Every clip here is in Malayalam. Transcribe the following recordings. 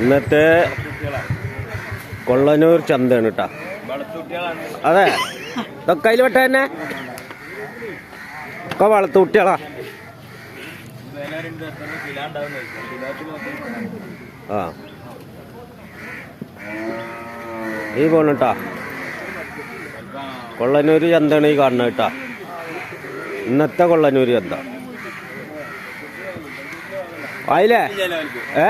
ഇന്നത്തെ കൊള്ളനൂർ ചന്തയാണ് കേട്ടാ അതെ. ഇതൊക്കെ വെട്ട തന്നെ. ഒക്കെ വളർത്തു കുട്ടികളാ. ആ. ഈ പോണ കേട്ടാ കൊള്ളനൂർ ചന്തയാണ് ഈ കാണുന്നത് കേട്ടാ ഇന്നത്തെ കൊള്ളനൂർ ചന്ത. ആയില്ലേ? ഏ?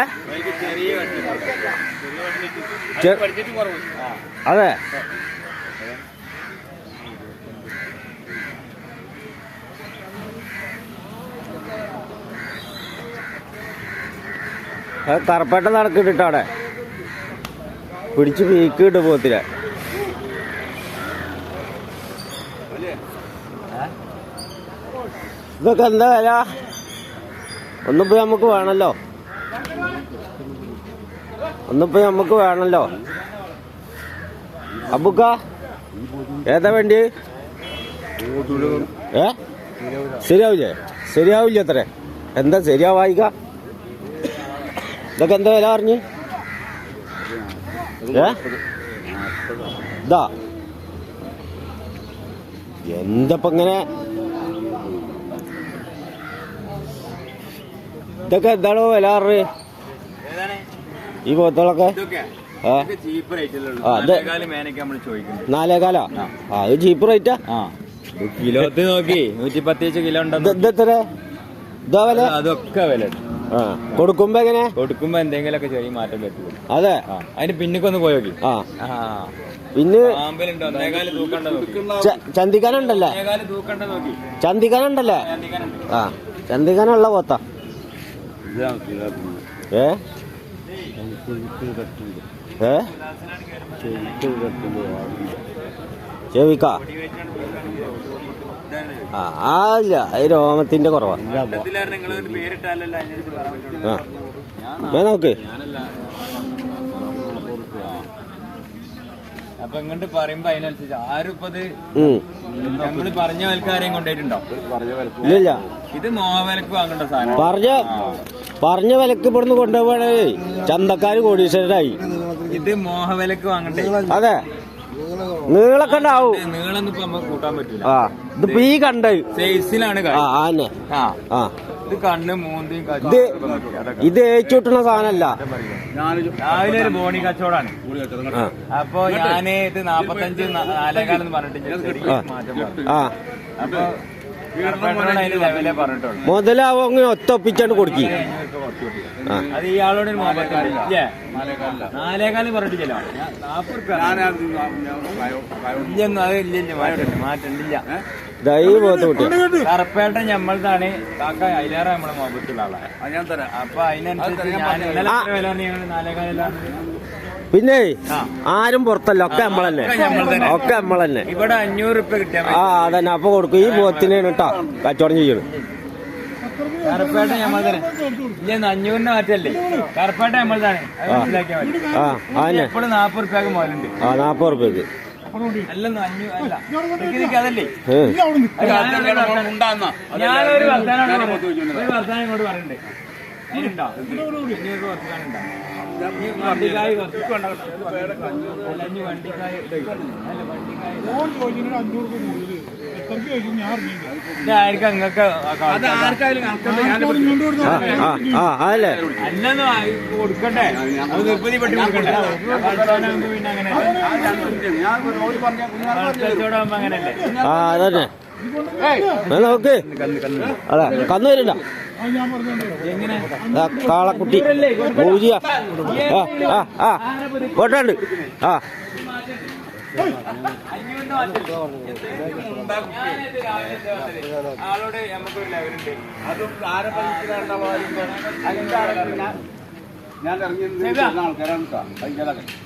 അതെ. തറപ്പേട്ട നടക്കിട്ടിട്ട് പിടിച്ച് പീക്കിട്ട് കിട്ടു പോത്തില്ല ഇതൊക്കെ എന്താ വില? ഒന്നിപ്പോ നമുക്ക് വേണല്ലോ. ഒന്നിപ്പോ നമുക്ക് വേണല്ലോ. അബുക്ക ഏതാ വേണ്ടി? ഏ? ശരിയാവില്ലേ? ശരിയാവില്ല അത്രേ? എന്താ ശരിയാവായിക ഇതൊക്കെ എന്താ വില പറഞ്ഞു? ഏ? ഇതാ. എന്തപ്പ ഇതൊക്കെ? എന്താണോ വില പറഞ്ഞു ഈ പോത്തോളൊക്കെ നാലേകാലോ ആ. അത് ചീപ്പ് റേറ്റാ കിലോ നോക്കി നൂറ്റി പത്തിയച്ച് കിലോ ഇത് വില? അതൊക്കെ വില. കൊടുക്കുമ്പോ എങ്ങനെ? കൊടുക്കുമ്പോ എന്തെങ്കിലുമൊക്കെ ചെറിയ മാറ്റം പറ്റുള്ളൂ അതെ. അതിന് പിന്നിക്കൊന്ന് പോയോക്കി ആ. പിന്നെ ചന്തിക്കാനുണ്ടല്ലേ? ചന്തിക്കാനുണ്ടല്ലേ? ചന്തിക്കാനുണ്ട്. ആ ചന്തിക്കാനുള്ള പോത്ത. ഏ? ഏ? ചെവിക്ക? ആ ആ ഇല്ല അത് രോമത്തിന്റെ കുറവാ. ഇതിലാണ് നിങ്ങളൊരു പേരിട്ടാലല്ലോ അതിനനുസരിച്ച് പറയാൻ പറ്റുള്ളൂ. ആ. ഞാൻ നോക്ക്. അപ്പൊ ഇങ്ങോട്ട് പറയുമ്പോ അതിനനുസരിച്ച് ആരും ഇപ്പൊ നമ്മൾ പറഞ്ഞ വിലക്കാരെയും കൊണ്ടുപോയിട്ടുണ്ടോ? ഇല്ല ഇത് മോവലക്ക് വാങ്ങണ്ട സാധനം പറഞ്ഞ പറഞ്ഞ വിലക്ക് ഇവിടുന്ന് കൊണ്ടുപോകണേ ചന്തക്കാര് കോടീശ്വരായി ഇത് മോഹവിലക്ക് വാങ്ങണ്ടേ? അതെ. നീളൊക്കെ ഉണ്ടാവും. ഇത് നീളൊന്നും നമുക്ക് കൂട്ടാൻ പറ്റില്ല ആ ഇതിപ്പോ ഈ കണ്ട്. സൈസിലാണ് ആ ആന്നെ ആ. ഇത് കണ്ണ് മൂന്തിയും ഇത് ഏച്ചുവിട്ടുന്ന സാധനല്ല രാവിലെ ഒരു ബോണി കച്ചവടാണ്. അപ്പൊ ഞാൻ ഇത് നാപ്പത്തഞ്ച് നാലേകാലെന്ന് പറഞ്ഞിട്ട് അപ്പൊ മുതലാവും അങ്ങനെ ഒത്തൊപ്പിച്ചാണ്ട് കൊടുക്കി. അത് ഇയാളോട് നാലേകാൽ പറഞ്ഞിട്ടില്ല മാറ്റുണ്ടില്ല കാക്ക അതിലേറെ നമ്മളെ മോഹബത്തുള്ള ആളാണ് അപ്പൊ അതിനനുസരിച്ച് ഞാൻ ഇന്നലെ വില പിന്നെ ആരും പുറത്തല്ല. ഒക്കെ നമ്മളന്നെ. ഒക്കെ നമ്മൾ തന്നെ. ഇവിടെ അഞ്ഞൂറ് റുപ്യ കിട്ടിയാൽ ആ അതന്നെ. അപ്പൊ കൊടുക്കും. ഈ പോത്തിനാണ് കേട്ടോ കച്ചവടം ചെയ്യണം കറുപ്പേട്ട നമ്മൾ അഞ്ഞൂറിന് മാറ്റല്ലേ? കറുപ്പേട്ട നമ്മൾ ആ. എപ്പോഴും നാപ്പത് റുപ്യക്ക് മുതലുണ്ട് നാപ്പത് റുപ്യക്ക് ഞാനൊരു വർത്താനം- ഇങ്ങോട്ട് പറയണ്ടേ വർത്താനം ഉണ്ടോ അല്ല. അല്ല അതല്ലേ അല്ലെന്ന് അത് കൊടുക്കണ്ടേ? പിന്നെ അങ്ങനെ. അങ്ങനല്ലേ? ആ അതന്നെ. എന്നാ നോക്ക് അതെ കന്നു വരില്ല. എങ്ങനെ ദാ കാളക്കുട്ടി. ബൗജിയ ആ ആ ആ? ആളോട് നമുക്കൊരു ലെവലുണ്ട് അതും ആരെ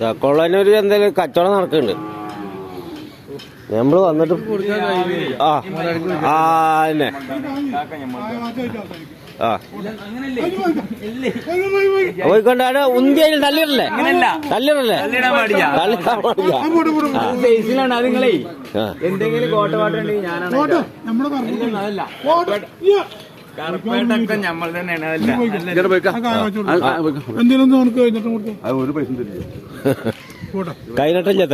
ദാ കൊള്ളനൂര് എന്തായാലും കച്ചവടം നടക്കുന്നുണ്ട് നമ്മൾ വന്നിട്ട് ആ ആ തന്നെ ആ. പോയിക്കൊണ്ടാണ് ഉന്തിയിൽ തള്ളിടല്ലേ തല്ലിടല്ലേ തള്ളിടല്ലേ തള്ളിടാൻ പാടില്ല. തള്ളിടാൻ പാടില്ല. ആ. സൈസിലാണ് അത് നിങ്ങളേ എന്തെങ്കിലും കോട്ടപാട്ടുണ്ടെങ്കിൽ ഞാനാണ് അതല്ല. നമ്മൾ തന്നെയാണ് അതല്ല. നമുക്ക് കഴിഞ്ഞിട്ട് ഒരു പൈസ കൈനട്ടില്ല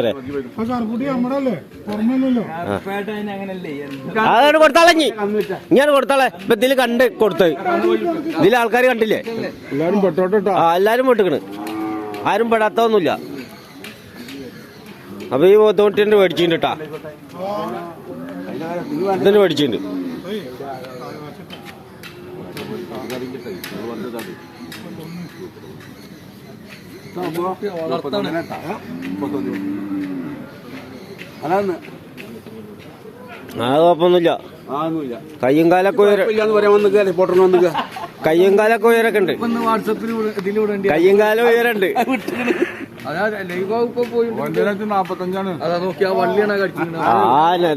അതാണ് കൊടുത്താളെ ഇനി. ഇങ്ങനെ കൊടുത്താളെ. ഇപ്പൊ ഇതിൽ കണ്ട് കൊടുത്ത്. ഇതിൽ ആൾക്കാർ കണ്ടില്ലേ? എല്ലാരും പെട്ടോട്ടോ ആ എല്ലാരും പൊട്ടിക്കണ്. ആരും പെടാത്തൊന്നുമില്ല അപ്പൊ ഈ തോട്ടിന്റെ മേടിച്ചിട്ടുണ്ട് കേട്ടാ ഇതിന് മേടിച്ചിട്ടുണ്ട്. അതാണ്. ആ കുഴപ്പമൊന്നുമില്ല. ആ ഒന്നുമില്ല. കയ്യും കാലൊക്കെ ഉയര കയ്യും കാലൊക്കെ ഉയരൊക്കെ ഉണ്ട്. കയ്യും കാലം ഉയരണ്ട്.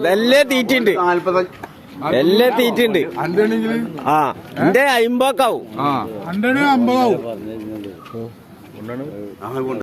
എല്ലാം തീറ്റുണ്ട്. നാല്പത്തഞ്ച്. എല്ലാം തീറ്റുണ്ട്. ആ എന്റെ അണ്ടാണ് അമ്പതാവും. ആ കൊണ്ട്